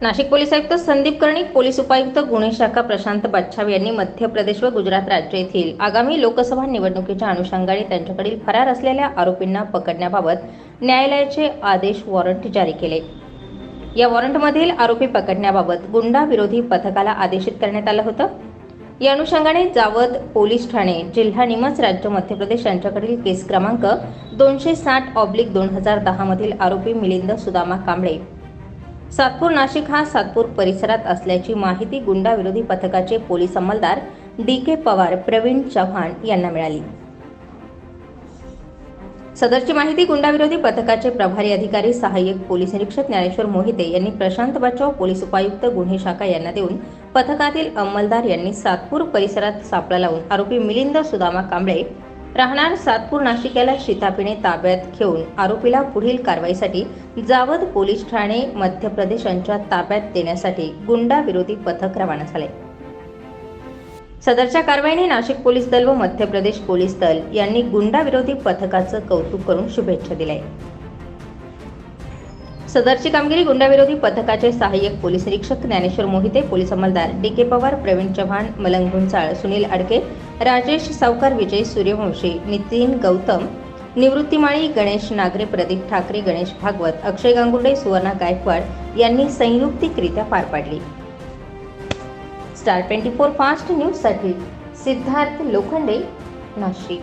Nashik police आयुक्त Sandeep Karnik police उपायुक्त गुन्हे शाखा प्रशांत बच्छाव यांनी मध्य प्रदेश व गुजरात राज्य येथील आगामी लोकसभा निवडणुकीच्या अनुषंगाने त्यांच्याकडील फरार असलेल्या आरोपींना पकडण्याबाबत न्यायालयाचे आदेश वॉरंट जारी केले. या वॉरंटमधील आरोपी पकडण्याबाबत गुंडा विरोधी पथकाला आदेशित करण्यात आलं होतं. या अनुषंगाने जावद पोलीस ठाणे जिल्हा निमच राज्य मध्य प्रदेश यांच्याकडील केस क्रमांक दोनशे साठ ऑब्लिक दोन हजार दहा मधील आरोपी मिलिंद सुदामा कांबळे सातपूर नाशिक हा सातपूर परिसरात असल्याची माहिती गुंडा विरोधी पथकाचे पोलीस अंमलदार डी के पवार प्रवीण चव्हाण यांना मिळाली. सदरची माहिती गुंडाविरोधी पथकाचे प्रभारी अधिकारी सहाय्यक पोलीस निरीक्षक ज्ञानेश्वर मोहिते यांनी प्रशांत बचाव पोलीस उपायुक्त गुन्हे शाखा यांना देऊन पथकातील अंमलदार यांनी सातपूर परिसरात सापळा लावून आरोपी मिलिंद सुदामा कांबळे राहणार सातपूर नाशिकेला याला ताब्यात घेऊन आरोपीला पुढील कारवाईसाठी जावद पोलीस ठाणे मध्य प्रदेश यांच्या ताब्यात देण्यासाठी गुंडा विरोधी पथक रवाना झाले. सदरच्या कारवाईने नाशिक पोलीस दल व मध्य प्रदेश पोलीस दल यांनी गुंडा विरोधी पथकाचं कौतुक करून शुभेच्छा दिल्या सदरची कामगिरी गुंडाविरोधी पथकाचे सहाय्यक पोलीस निरीक्षक ज्ञानेश्वर मोहिते पोलीस अंमलदार डी के पवार प्रवीण चव्हाण मलंग गुंचाळ सुनील अडके राजेश सावकार विजय सूर्यवंशी नितीन गौतम निवृत्ती माळी गणेश नागरे प्रदीप ठाकरे गणेश भागवत अक्षय गांगुर्डे सुवर्णा गायकवाड यांनी संयुक्तिकरित्या पार पाडली. स्टार ट्वेंटी फोर फास्ट न्यूजसाठी सिद्धार्थ लोखंडे नाशिक.